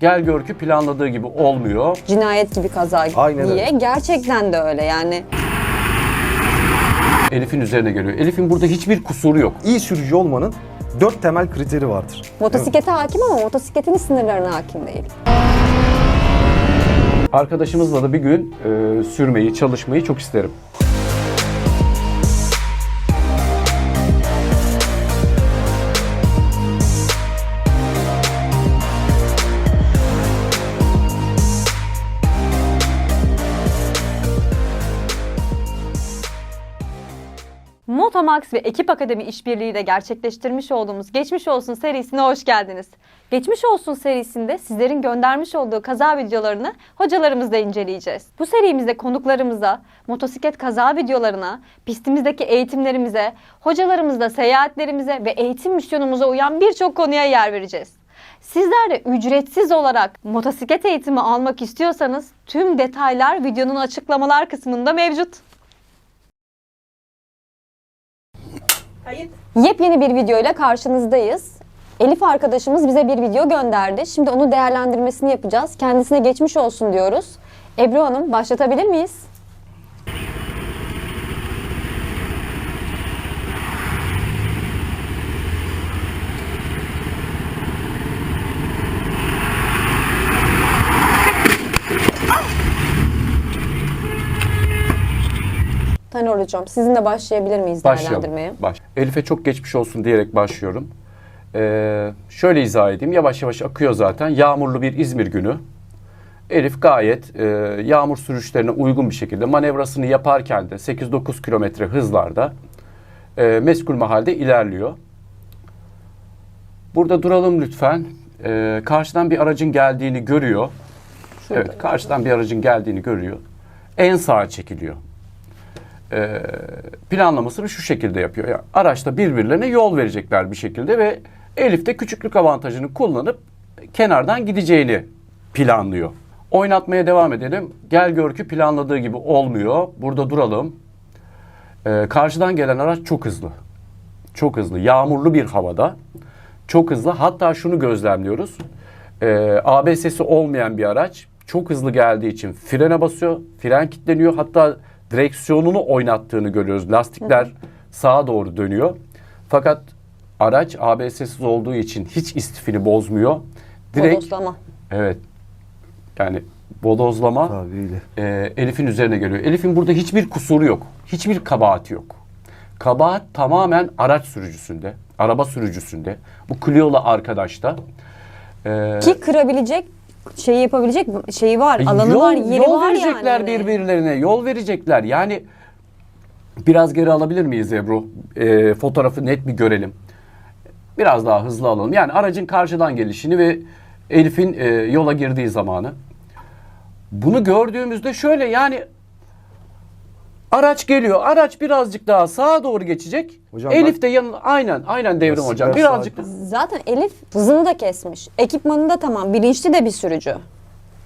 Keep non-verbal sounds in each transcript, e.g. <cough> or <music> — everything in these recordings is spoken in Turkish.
Gel gör ki planladığı gibi olmuyor. Cinayet gibi kaza Aynen diye. öyle. Gerçekten de öyle yani. Elif'in üzerine geliyor. Elif'in burada hiçbir kusuru yok. İyi sürücü olmanın dört temel kriteri vardır. Motosiklete hakim ama motosikletin sınırlarına hakim değil. Arkadaşımızla da bir gün e, sürmeyi, çalışmayı çok isterim. Motomax ve Ekip Akademi işbirliğiyle gerçekleştirmiş olduğumuz Geçmiş Olsun serisine hoş geldiniz. Geçmiş Olsun serisinde sizlerin göndermiş olduğu kaza videolarını hocalarımızla inceleyeceğiz. Bu serimizde konuklarımıza, motosiklet kaza videolarına, pistimizdeki eğitimlerimize, hocalarımızla seyahatlerimize ve eğitim misyonumuza uyan birçok konuya yer vereceğiz. Sizler de ücretsiz olarak motosiklet eğitimi almak istiyorsanız tüm detaylar videonun açıklamalar kısmında mevcut. Yepyeni bir video ile karşınızdayız. Elif arkadaşımız bize bir video gönderdi. Şimdi onu değerlendirmesini yapacağız. Kendisine geçmiş olsun diyoruz. Ebru Hanım başlatabilir miyiz? Tanrı Hocam sizinle başlayabilir miyiz değerlendirmeye? Başlayalım. Baş. Elif'e çok geçmiş olsun diyerek başlıyorum. Ee, şöyle izah edeyim. Yavaş yavaş akıyor zaten. Yağmurlu bir İzmir günü. Elif gayet e, yağmur sürüşlerine uygun bir şekilde manevrasını yaparken de 8-9 kilometre hızlarda e, meskul mahalde ilerliyor. Burada duralım lütfen. E, karşıdan bir aracın geldiğini görüyor. Evet, karşıdan bir aracın geldiğini görüyor. En sağa çekiliyor e, planlamasını şu şekilde yapıyor. Yani araçta birbirlerine yol verecekler bir şekilde ve Elif de küçüklük avantajını kullanıp kenardan gideceğini planlıyor. Oynatmaya devam edelim. Gel gör ki planladığı gibi olmuyor. Burada duralım. E, karşıdan gelen araç çok hızlı. Çok hızlı. Yağmurlu bir havada. Çok hızlı. Hatta şunu gözlemliyoruz. E, ABS'si olmayan bir araç çok hızlı geldiği için frene basıyor. Fren kilitleniyor. Hatta direksiyonunu oynattığını görüyoruz. Lastikler sağa doğru dönüyor. Fakat araç ABS'siz olduğu için hiç istifini bozmuyor. Direkt Bodoslama. evet. Yani bodozlama Tabiyle. e, Elif'in üzerine geliyor. Elif'in burada hiçbir kusuru yok. Hiçbir kabahati yok. Kabahat tamamen araç sürücüsünde, araba sürücüsünde. Bu Clio'lu arkadaşta. E, Ki kırabilecek şeyi yapabilecek şeyi var, alanı yol, var, yeri yol var verecekler yani. birbirlerine, yol verecekler. Yani biraz geri alabilir miyiz Ebru? E, fotoğrafı net bir görelim. Biraz daha hızlı alalım. Yani aracın karşıdan gelişini ve Elif'in e, yola girdiği zamanı. Bunu gördüğümüzde şöyle yani araç geliyor. Araç birazcık daha sağa doğru geçecek. Hocam Elif de yanına aynen aynen devrim Nasıl hocam. biraz Birazcık Zaten Elif hızını da kesmiş. Ekipmanı da tamam. Bilinçli de bir sürücü.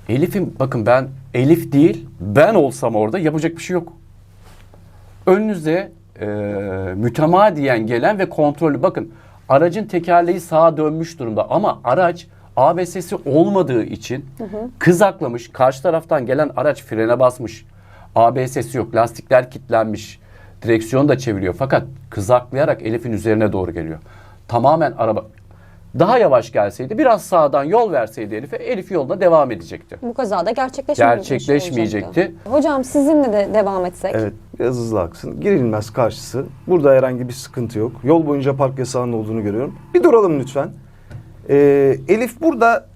Elif'im bakın ben Elif değil ben olsam orada yapacak bir şey yok. Önünüze e, mütemadiyen gelen ve kontrollü bakın aracın tekerleği sağa dönmüş durumda ama araç ABS'si olmadığı için kızaklamış karşı taraftan gelen araç frene basmış. ABS'si yok lastikler kilitlenmiş direksiyon da çeviriyor fakat kızaklayarak Elif'in üzerine doğru geliyor. Tamamen araba daha yavaş gelseydi biraz sağdan yol verseydi Elif'e Elif yoluna devam edecekti. Bu kazada gerçekleşmeyecekti. Gerçekleşmeyecekti. Hocam sizinle de devam etsek. Evet, biraz hızlı aksın. Girilmez karşısı. Burada herhangi bir sıkıntı yok. Yol boyunca park yasağının olduğunu görüyorum. Bir duralım lütfen. Ee, Elif burada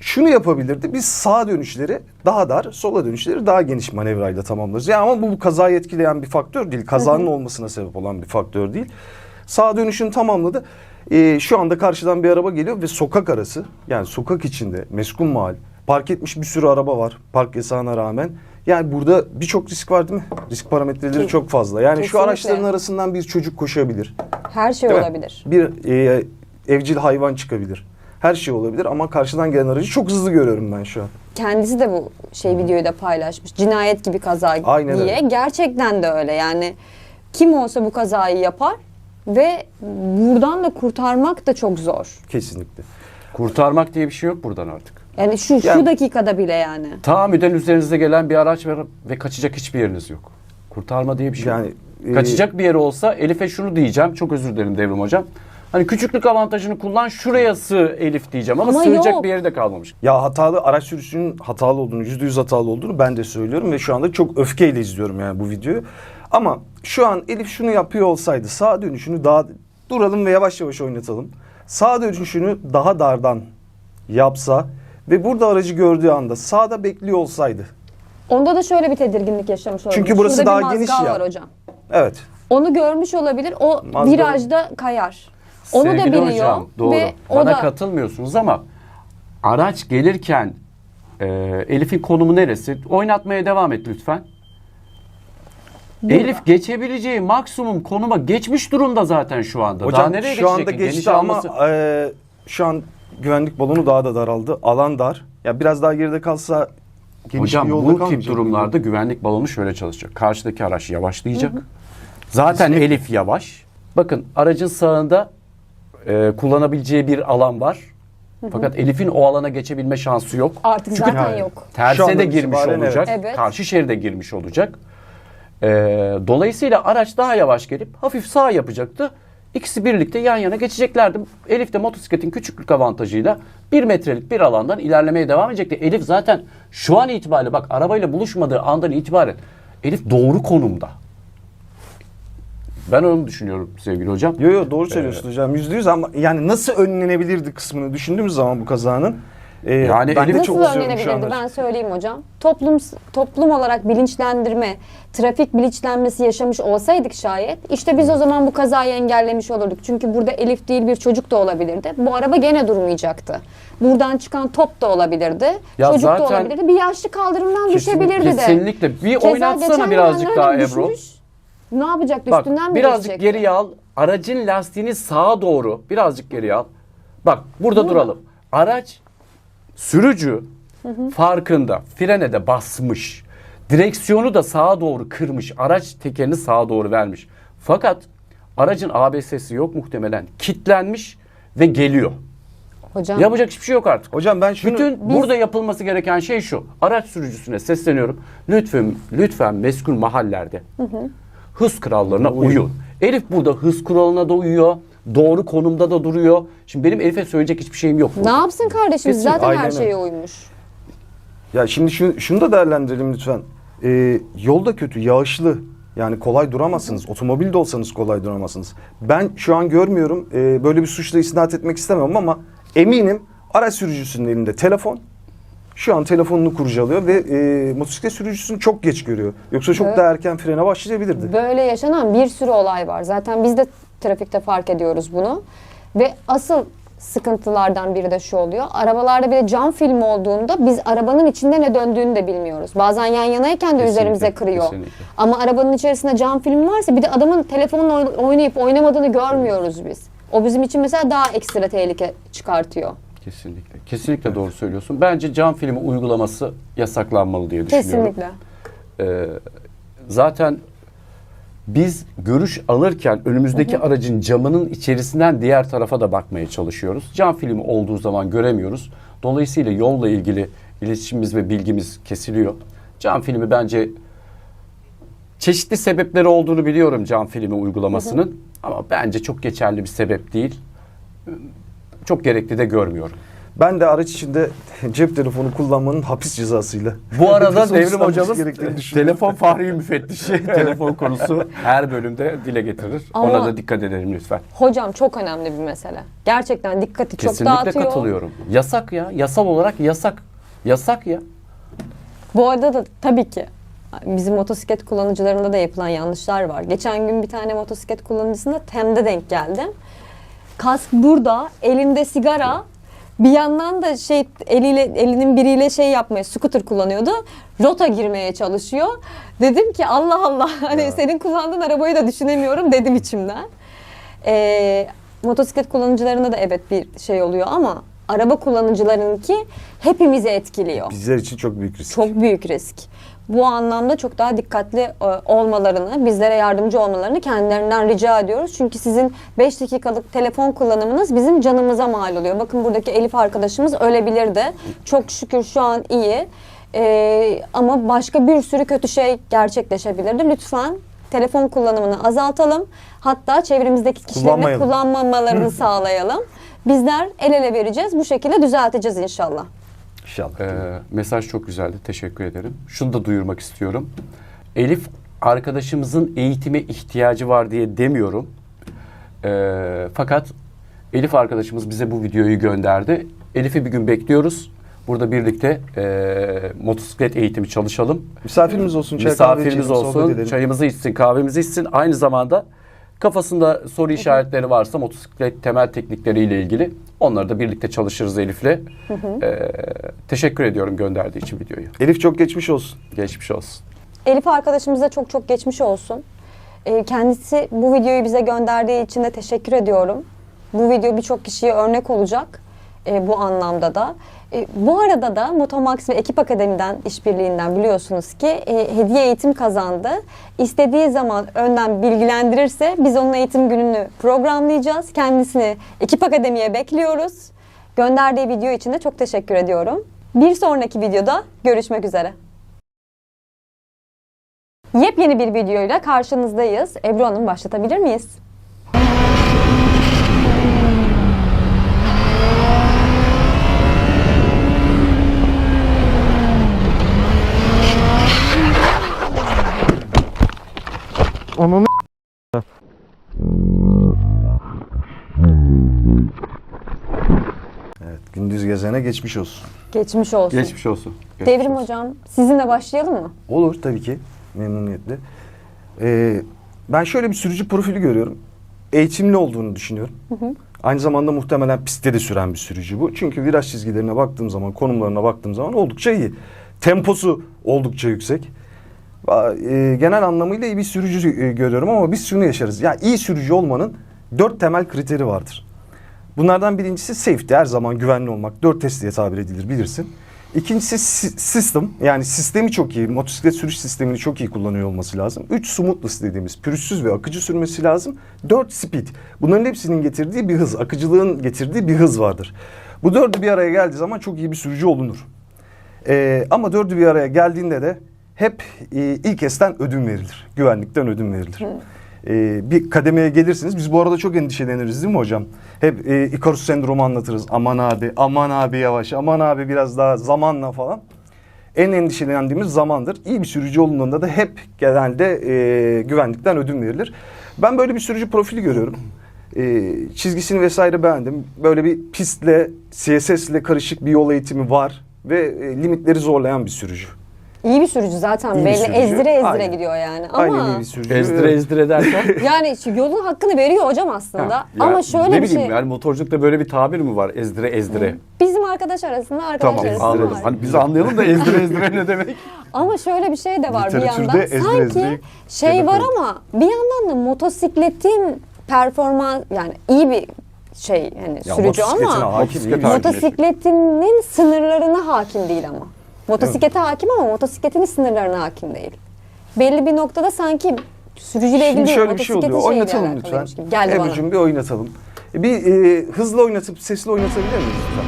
şunu yapabilirdi. Biz sağa dönüşleri daha dar, sola dönüşleri daha geniş manevrayla tamamlarız. Ya ama bu, kazayı etkileyen bir faktör değil. Kazanın olmasına sebep olan bir faktör değil. Sağ dönüşünü tamamladı. Ee, şu anda karşıdan bir araba geliyor ve sokak arası yani sokak içinde meskun mahal park etmiş bir sürü araba var park yasağına rağmen. Yani burada birçok risk var değil mi? Risk parametreleri Ki- çok fazla. Yani şu Kesinlikle. araçların arasından bir çocuk koşabilir. Her şey Değil mi? olabilir. Bir e, evcil hayvan çıkabilir. Her şey olabilir ama karşıdan gelen aracı çok hızlı görüyorum ben şu an. Kendisi de bu şey videoyu da paylaşmış. Cinayet gibi kaza Aynen diye. öyle. Gerçekten de öyle. Yani kim olsa bu kazayı yapar ve buradan da kurtarmak da çok zor. Kesinlikle. Kurtarmak diye bir şey yok buradan artık. Yani şu şu Yani- dakikada bile yani. Tahammüden üzerinize gelen bir araç var ve kaçacak hiçbir yeriniz yok. Kurtarma diye bir şey Yani, yok. e, Kaçacak bir yeri olsa Elif'e şunu diyeceğim. Çok özür dilerim Devrim Hocam. Hani küçüklük avantajını kullan şuraya sığ Elif diyeceğim ama, Ama sığacak yok. bir yeri de kalmamış. Ya hatalı araç sürücünün hatalı olduğunu, yüzde yüz hatalı olduğunu ben de söylüyorum ve şu anda çok öfkeyle izliyorum yani bu videoyu. Ama şu an Elif şunu yapıyor olsaydı sağ dönüşünü daha duralım ve yavaş yavaş oynatalım. Sağ dönüşünü daha dardan yapsa ve burada aracı gördüğü anda sağda bekliyor olsaydı. Onda da şöyle bir tedirginlik yaşamış olabilir. Çünkü burası Şurada bir daha geniş mazgal ya. var hocam. Evet. Onu görmüş olabilir. O Mazgal. virajda kayar. Onu da Sevgili biliyor hocam, doğru. ve o Bana da katılmıyorsunuz ama araç gelirken e, Elif'in konumu neresi? Oynatmaya devam et lütfen. Elif geçebileceği maksimum konuma geçmiş durumda zaten şu anda. Daha Hocam nereye şu anda geçti Geniş ama alması- e, şu an güvenlik balonu daha da daraldı. Alan dar. Ya biraz daha geride kalsa geniş Hocam bir yolda bu tip durumlarda güvenlik balonu şöyle çalışacak. Karşıdaki araç yavaşlayacak. Zaten Elif yavaş. Bakın aracın sağında e, kullanabileceği bir alan var. Fakat Elif'in o alana geçebilme şansı yok. artık zaten Yani- yok. Şu Terse andan de girmiş itibaren olacak. evet. Evet. Karşı şeride girmiş olacak. Ee, dolayısıyla araç daha yavaş gelip hafif sağ yapacaktı. İkisi birlikte yan yana geçeceklerdi. Elif de motosikletin küçüklük avantajıyla bir metrelik bir alandan ilerlemeye devam edecekti. Elif zaten şu an itibariyle bak arabayla buluşmadığı andan itibaren Elif doğru konumda. Ben onu düşünüyorum sevgili hocam. Yo yo doğru söylüyorsun hocam yüzde yüz ama yani nasıl önlenebilirdi kısmını düşündüğümüz zaman bu kazanın e, Yani ben de çok Nasıl üzüyorum şu önlenebilirdi anda. ben söyleyeyim hocam. Toplum toplum olarak bilinçlendirme, trafik bilinçlenmesi yaşamış olsaydık şayet işte biz o zaman bu kazayı engellemiş olurduk. Çünkü burada Elif değil bir çocuk da olabilirdi. Bu araba gene durmayacaktı. Buradan çıkan top da olabilirdi. Ya çocuk da zaten- olabilirdi. Bir yaşlı kaldırımdan Kesin- düşebilirdi de. kesinlikle. Bir Keza oynatsana birazcık daha öyle Ebru. düşmüş. Ne yapacaktı? Bak Üstünden mi birazcık geçecekti? geriye al. Aracın lastiğini sağa doğru birazcık geriye al. Bak burada duralım. Araç sürücü farkında frene de basmış. Direksiyonu da sağa doğru kırmış. Araç tekerini sağa doğru vermiş. Fakat aracın ABS'si yok muhtemelen. Kitlenmiş ve geliyor. Hocam Yapacak hiçbir şey yok artık. Hocam ben şunu Bütün burada yapılması gereken şey şu. Araç sürücüsüne sesleniyorum. Lütfen lütfen meskul mahallerde hız kurallarına uyun. Elif burada hız kuralına da uyuyor. Doğru konumda da duruyor. Şimdi benim Elif'e söyleyecek hiçbir şeyim yok. ne yapsın kardeşim? Kesin, Zaten her aynen şeye öyle. uymuş. ya şimdi şunu, şunu da değerlendirelim lütfen. E, yolda kötü, yağışlı. Yani kolay duramazsınız. Otomobil de olsanız kolay duramazsınız. Ben şu an görmüyorum. e, böyle bir suçla isnat etmek istemem ama eminim araç sürücüsünün elinde telefon. Şu an telefonunu kurcalıyor ve e, motosiklet sürücüsünü çok geç görüyor. Yoksa çok Evet. daha erken frene başlayabilirdi. Böyle yaşanan bir sürü olay var. Zaten biz de trafikte fark ediyoruz bunu. Ve asıl sıkıntılardan biri de şu oluyor. Arabalarda bir de cam film olduğunda biz arabanın içinde ne döndüğünü de bilmiyoruz. Bazen yan yanayken de Kesinlikle, üzerimize kırıyor. kesinlikle. Ama arabanın içerisinde cam film varsa bir de adamın telefonla oyn- oynayıp oynamadığını görmüyoruz biz. O bizim için mesela daha ekstra tehlike çıkartıyor. Kesinlikle. Kesinlikle doğru söylüyorsun. Bence cam filmi uygulaması yasaklanmalı diye düşünüyorum. Kesinlikle. Ee, zaten biz görüş alırken önümüzdeki aracın camının içerisinden diğer tarafa da bakmaya çalışıyoruz. Cam filmi olduğu zaman göremiyoruz. Dolayısıyla yolla ilgili iletişimimiz ve bilgimiz kesiliyor. Cam filmi bence çeşitli sebepleri olduğunu biliyorum cam filmi uygulamasının. Ama bence çok geçerli bir sebep değil. Çok gerekli de görmüyorum. Ben de araç içinde cep telefonu kullanmanın hapis cezasıyla. Bu <laughs> arada Devrim hocamız düşünüyorum. telefon fahri müfettişi <laughs> telefon konusu her bölümde dile getirir. Ama- Ona da dikkat edelim lütfen. Hocam çok önemli bir mesele. Gerçekten dikkati çok Kesinlikle dağıtıyor. katılıyorum. Yasak ya. Yasal olarak yasak. Yasak ya. Bu arada da tabii ki bizim motosiklet kullanıcılarında da yapılan yanlışlar var. Geçen gün bir tane motosiklet kullanıcısına temde denk geldim. Kask burada, elinde sigara. Bir yandan da şey eliyle elinin biriyle şey yapmaya, scooter kullanıyordu. Rota girmeye çalışıyor. Dedim ki Allah Allah <laughs> hani senin kullandığın arabayı da düşünemiyorum dedim içimden. Ee, motosiklet kullanıcılarında da evet bir şey oluyor ama araba kullanıcılarınki hepimizi etkiliyor. Bizler için çok büyük risk. Çok büyük risk. Bu anlamda çok daha dikkatli e, olmalarını, bizlere yardımcı olmalarını kendilerinden rica ediyoruz. Çünkü sizin 5 dakikalık telefon kullanımınız bizim canımıza mal oluyor. Bakın buradaki Elif arkadaşımız ölebilirdi. Çok şükür şu an iyi. E, ama başka bir sürü kötü şey gerçekleşebilirdi. Lütfen telefon kullanımını azaltalım. Hatta çevremizdeki kişilerin kullanmamalarını <laughs> sağlayalım. Bizler el ele vereceğiz. Bu şekilde düzelteceğiz inşallah. İnşallah. Ee, mesaj çok güzeldi. Teşekkür ederim. Şunu da duyurmak istiyorum. Elif arkadaşımızın eğitime ihtiyacı var diye demiyorum. Ee, fakat Elif arkadaşımız bize bu videoyu gönderdi. Elif'i bir gün bekliyoruz. Burada birlikte e, motosiklet eğitimi çalışalım. Misafirimiz olsun. Çay kahve Misafirimiz içelim, sohbet olsun, edelim. çayımızı içsin, kahvemizi içsin. Aynı zamanda kafasında soru işaretleri varsa motosiklet temel teknikleriyle ilgili onları da birlikte çalışırız Elif'le. Ee, teşekkür ediyorum gönderdiği için videoyu. Elif çok geçmiş olsun. Geçmiş olsun. Elif arkadaşımıza çok çok geçmiş olsun. Ee, Kendisi bu videoyu bize gönderdiği için de teşekkür ediyorum. Bu video birçok kişiye örnek olacak e, bu anlamda da. E, bu arada da Motomax ve Ekip Akademi'den işbirliğinden biliyorsunuz ki e, hediye eğitim kazandı. İstediği zaman önden bilgilendirirse biz onun eğitim gününü programlayacağız. Kendisini Ekip Akademi'ye bekliyoruz. Gönderdiği video için de çok teşekkür ediyorum. Bir sonraki videoda görüşmek üzere. Yepyeni bir videoyla karşınızdayız. Ebru Hanım başlatabilir miyiz? Evet, gündüz gezene geçmiş olsun. Geçmiş olsun. Geçmiş olsun. Geçmiş Devrim olsun. Hocam sizinle başlayalım mı? Olur tabii ki. Memnuniyetle. Ee, ben şöyle bir sürücü profili görüyorum. Eğitimli olduğunu düşünüyorum. Aynı zamanda muhtemelen pistte de süren bir sürücü bu. Çünkü viraj çizgilerine baktığım zaman, konumlarına baktığım zaman oldukça iyi. Temposu oldukça yüksek. E, genel anlamıyla iyi bir sürücü e, görüyorum ama biz şunu yaşarız. Ya iyi sürücü olmanın dört temel kriteri vardır. Bunlardan birincisi safety her zaman güvenli olmak. Dört test diye tabir edilir bilirsin. İkincisi si- system yani sistemi çok iyi. Motosiklet sürüş sistemini çok iyi kullanıyor olması lazım. Üç smoothness dediğimiz pürüzsüz ve akıcı sürmesi lazım. Dört speed. Bunların hepsinin getirdiği bir hız. Akıcılığın getirdiği bir hız vardır. Bu dördü bir araya geldiği zaman çok iyi bir sürücü olunur. Ee, ama dördü bir araya geldiğinde de hep e, ilk esten ödün verilir. Güvenlikten ödün verilir. Ee, bir kademeye gelirsiniz. Biz bu arada çok endişeleniriz değil mi hocam? Hep e, Ikarus sendromu anlatırız. Aman abi, aman abi yavaş, aman abi biraz daha zamanla falan. En endişelendiğimiz zamandır. İyi bir sürücü olduğunda da hep genelde e, güvenlikten ödün verilir. Ben böyle bir sürücü profili görüyorum. E, çizgisini vesaire beğendim. Böyle bir pistle, CSS ile karışık bir yol eğitimi var ve e, limitleri zorlayan bir sürücü. İyi bir sürücü zaten İyi bir belli. sürücü. Ezdire ezdire Aynen. gidiyor yani. Ama Aynen iyi bir sürücü. Ezdire ezdire derken. <laughs> yani şu yolun hakkını veriyor hocam aslında. Ya, Ama şöyle ne bir bileyim şey. yani motorculukta böyle bir tabir mi var? Ezdire ezdire. Bizim arkadaş arasında arkadaş Tamam arasında anladım. var. Hani biz anlayalım da ezdire ezdire ne demek? <laughs> Ama şöyle bir şey de var bir Literatürde yandan. ezdire Sanki ezdire şey demek var ama bir yandan da motosikletin performans yani iyi bir şey yani Ya sürücü motosikletine ama hakim, Motosiklet iyi bir hakim. sürücü. motosikletinin sınırlarına hakim değil ama. Motosiklete hakim ama motosikletinin sınırlarına hakim değil. Belli bir noktada sanki sürücüyle ilgili Şimdi değil, şöyle bir şey motosikletin oluyor. şeyiyle Oynatalım lütfen. alakalıymış gibi. Geldi bana. Ebru'cum bir oynatalım. E, Bir e, hızlı oynatıp sesli oynatabilir miyiz lütfen?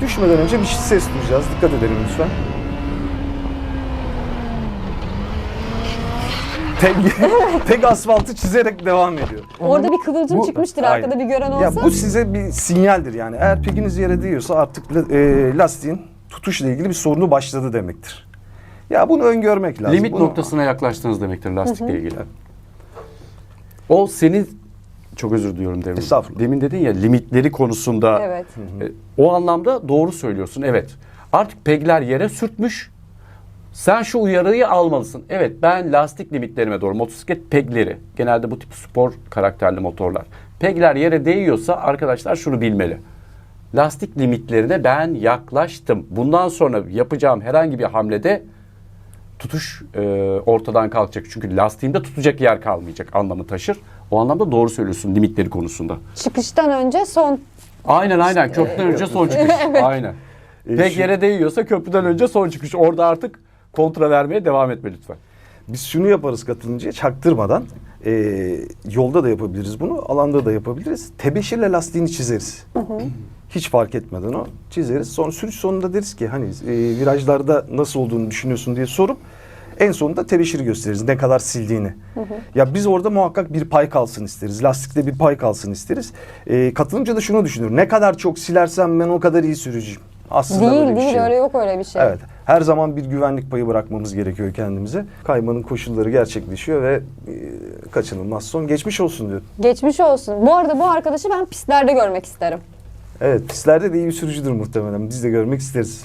Düşmeden önce bir ses duyacağız. Dikkat edelim lütfen. Tek, <laughs> tek asfaltı çizerek devam ediyor. Orada bir kıvılcım Bu- çıkmıştır Aynen. arkada bir gören olsa. Ya bu size bir sinyaldir yani. Eğer peginiz yere değiyorsa artık la- e, lastiğin tutuşla ilgili bir sorunu başladı demektir. Ya bunu öngörmek lazım. Limit Bunu- noktasına yaklaştınız demektir lastikle ilgili. O senin çok özür diliyorum Devrim. Estağfurullah. Demin dedin ya limitleri konusunda Evet. e, o anlamda doğru söylüyorsun. Evet. Artık pegler yere sürtmüş. Sen şu uyarıyı almalısın. Evet ben lastik limitlerime doğru motosiklet pegleri genelde bu tip spor karakterli motorlar. Pegler yere değiyorsa arkadaşlar şunu bilmeli. Lastik limitlerine ben yaklaştım. Bundan sonra yapacağım herhangi bir hamlede tutuş e, ortadan kalkacak. Çünkü lastiğimde tutacak yer kalmayacak anlamı taşır. O anlamda doğru söylüyorsun limitleri konusunda. Çıkıştan önce son Aynen aynen köprüden önce son <laughs> çıkış. Aynen. E, Pek yere değiyorsa köprüden önce son çıkış. Orada artık kontra vermeye devam etme lütfen. Biz şunu yaparız katılımcıya çaktırmadan. e, yolda da yapabiliriz bunu, alanda da yapabiliriz. Tebeşirle lastiğini çizeriz. Hiç fark etmeden o çizeriz. Sonra sürüş sonunda deriz ki hani e, virajlarda nasıl olduğunu düşünüyorsun diye sorup en sonunda tebeşiri gösteririz ne kadar sildiğini. Ya biz orada muhakkak bir pay kalsın isteriz. Lastikte bir pay kalsın isteriz. E, katılımcı da şunu düşünür. Ne kadar çok silersem ben o kadar iyi sürücüyüm. Aslında Değil böyle bir değil şey öyle yok öyle bir şey. Evet. Her zaman bir güvenlik payı bırakmamız gerekiyor kendimize. Kaymanın koşulları gerçekleşiyor ve e, kaçınılmaz son geçmiş olsun diyorum. Geçmiş olsun. Bu arada bu arkadaşı ben pistlerde görmek isterim. Evet pistlerde de iyi bir sürücüdür muhtemelen. Biz de görmek isteriz.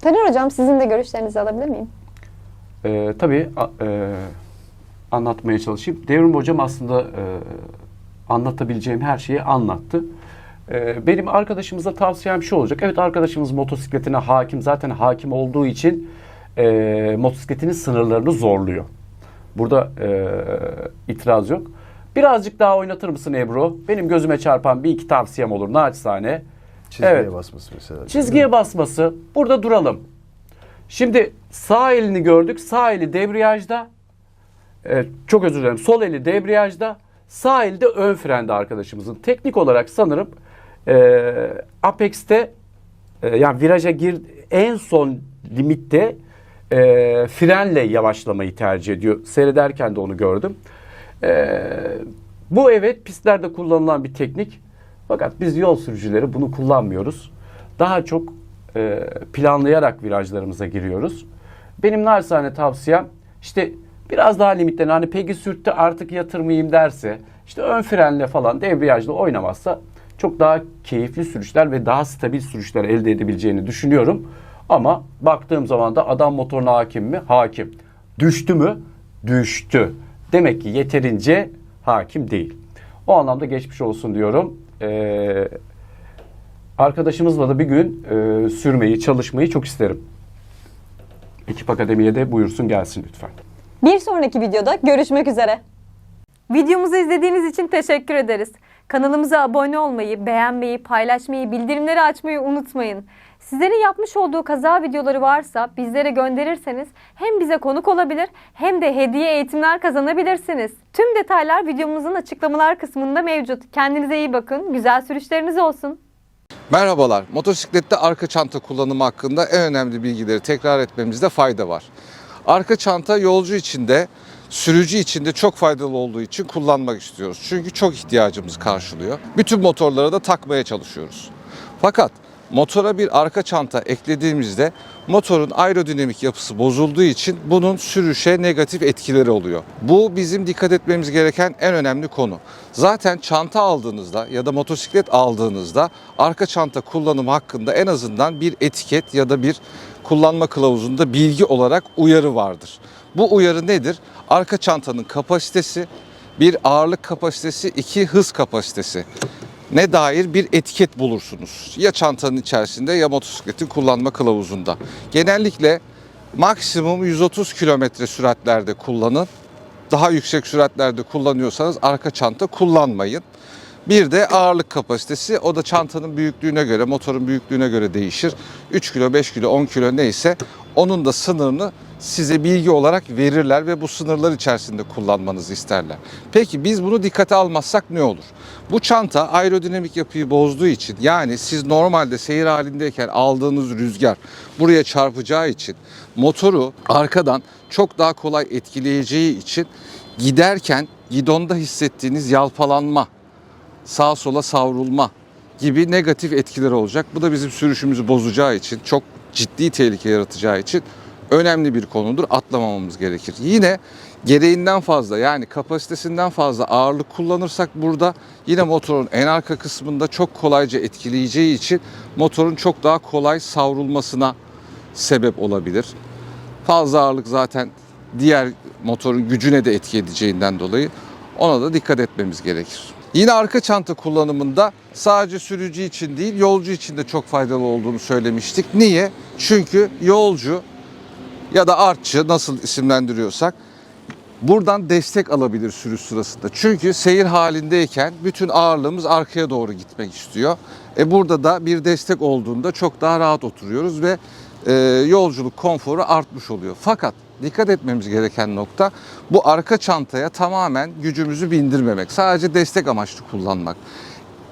Taner Hocam sizin de görüşlerinizi alabilir miyim? Ee, tabii a- e, anlatmaya çalışayım. Devrim Hocam aslında e, anlatabileceğim her şeyi anlattı. E, benim arkadaşımıza tavsiyem şu olacak. Evet arkadaşımız motosikletine hakim. Zaten hakim olduğu için e, motosikletinin sınırlarını zorluyor. Burada e, itiraz yok. Birazcık daha oynatır mısın Ebru? Benim gözüme çarpan bir iki tavsiyem olur naçizane. Çizgiye Evet. basması mesela. Çizgiye basması. Burada duralım. Şimdi sağ elini gördük. Sağ eli debriyajda. Ee, çok özür dilerim. Sol eli debriyajda. Sağ eli de ön frende arkadaşımızın. Teknik olarak sanırım e, Apex'te e, yani viraja gir en son limitte e, frenle yavaşlamayı tercih ediyor. Seyrederken de onu gördüm. E, bu evet pistlerde kullanılan bir teknik. Fakat biz yol sürücüleri bunu kullanmıyoruz. Daha çok e, planlayarak virajlarımıza giriyoruz. Benim naçizane tavsiyem işte biraz daha limitlerini hani Peggy sürttü artık yatırmayayım derse işte ön frenle falan debriyajla oynamazsa çok daha keyifli sürüşler ve daha stabil sürüşler elde edebileceğini düşünüyorum. Ama baktığım zaman da adam motoruna hakim mi? Hakim. Düştü mü? Düştü. Demek ki yeterince hakim değil. O anlamda geçmiş olsun diyorum. Ee, arkadaşımızla da bir gün e, sürmeyi, çalışmayı çok isterim. Ekip Akademi'ye de buyursun gelsin lütfen. Bir sonraki videoda görüşmek üzere. Videomuzu izlediğiniz için teşekkür ederiz. Kanalımıza abone olmayı, beğenmeyi, paylaşmayı, bildirimleri açmayı unutmayın. Sizlerin yapmış olduğu kaza videoları varsa bizlere gönderirseniz hem bize konuk olabilir hem de hediye eğitimler kazanabilirsiniz. Tüm detaylar videomuzun açıklamalar kısmında mevcut. Kendinize iyi bakın, güzel sürüşleriniz olsun. Merhabalar. Motosiklette arka çanta kullanımı hakkında en önemli bilgileri tekrar etmemizde fayda var. Arka çanta yolcu için de sürücü için de çok faydalı olduğu için kullanmak istiyoruz. Çünkü çok ihtiyacımız karşılıyor. Bütün motorlara da takmaya çalışıyoruz. Fakat motora bir arka çanta eklediğimizde motorun aerodinamik yapısı bozulduğu için bunun sürüşe negatif etkileri oluyor. Bu bizim dikkat etmemiz gereken en önemli konu. Zaten çanta aldığınızda ya da motosiklet aldığınızda arka çanta kullanımı hakkında en azından bir etiket ya da bir kullanma kılavuzunda bilgi olarak uyarı vardır. Bu uyarı nedir? Arka çantanın kapasitesi, bir ağırlık kapasitesi, iki hız kapasitesi ne dair bir etiket bulursunuz. Ya çantanın içerisinde ya motosikletin kullanma kılavuzunda. Genellikle maksimum 130 kilometre süratlerde kullanın. Daha yüksek süratlerde kullanıyorsanız arka çanta kullanmayın. Bir de ağırlık kapasitesi o da çantanın büyüklüğüne göre, motorun büyüklüğüne göre değişir. 3 kilo, 5 kilo, 10 kilo neyse onun da sınırını size bilgi olarak verirler ve bu sınırlar içerisinde kullanmanızı isterler. Peki biz bunu dikkate almazsak ne olur? Bu çanta aerodinamik yapıyı bozduğu için yani siz normalde seyir halindeyken aldığınız rüzgar buraya çarpacağı için motoru arkadan çok daha kolay etkileyeceği için giderken gidonda hissettiğiniz yalpalanma sağa sola savrulma gibi negatif etkiler olacak. Bu da bizim sürüşümüzü bozacağı için, çok ciddi tehlike yaratacağı için önemli bir konudur. Atlamamamız gerekir. Yine gereğinden fazla yani kapasitesinden fazla ağırlık kullanırsak burada yine motorun en arka kısmında çok kolayca etkileyeceği için motorun çok daha kolay savrulmasına sebep olabilir. Fazla ağırlık zaten diğer motorun gücüne de etki edeceğinden dolayı ona da dikkat etmemiz gerekir. Yine arka çanta kullanımında sadece sürücü için değil yolcu için de çok faydalı olduğunu söylemiştik. Niye? Çünkü yolcu ya da artçı nasıl isimlendiriyorsak buradan destek alabilir sürüş sırasında. Çünkü seyir halindeyken bütün ağırlığımız arkaya doğru gitmek istiyor. E burada da bir destek olduğunda çok daha rahat oturuyoruz ve e, yolculuk konforu artmış oluyor. Fakat dikkat etmemiz gereken nokta bu arka çantaya tamamen gücümüzü bindirmemek. Sadece destek amaçlı kullanmak.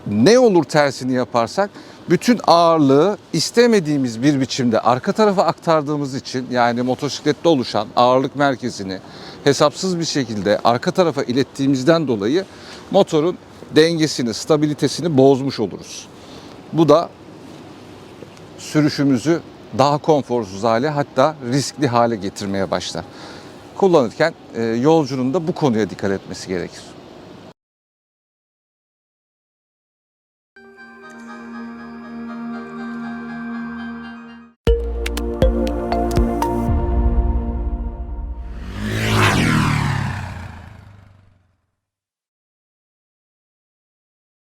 Ne olur tersini yaparsak bütün ağırlığı istemediğimiz bir biçimde arka tarafa aktardığımız için yani motosiklette oluşan ağırlık merkezini hesapsız bir şekilde arka tarafa ilettiğimizden dolayı motorun dengesini, stabilitesini bozmuş oluruz. Bu da sürüşümüzü daha konforsuz hale hatta riskli hale getirmeye başlar. Kullanırken e, yolcunun da bu konuya dikkat etmesi gerekir.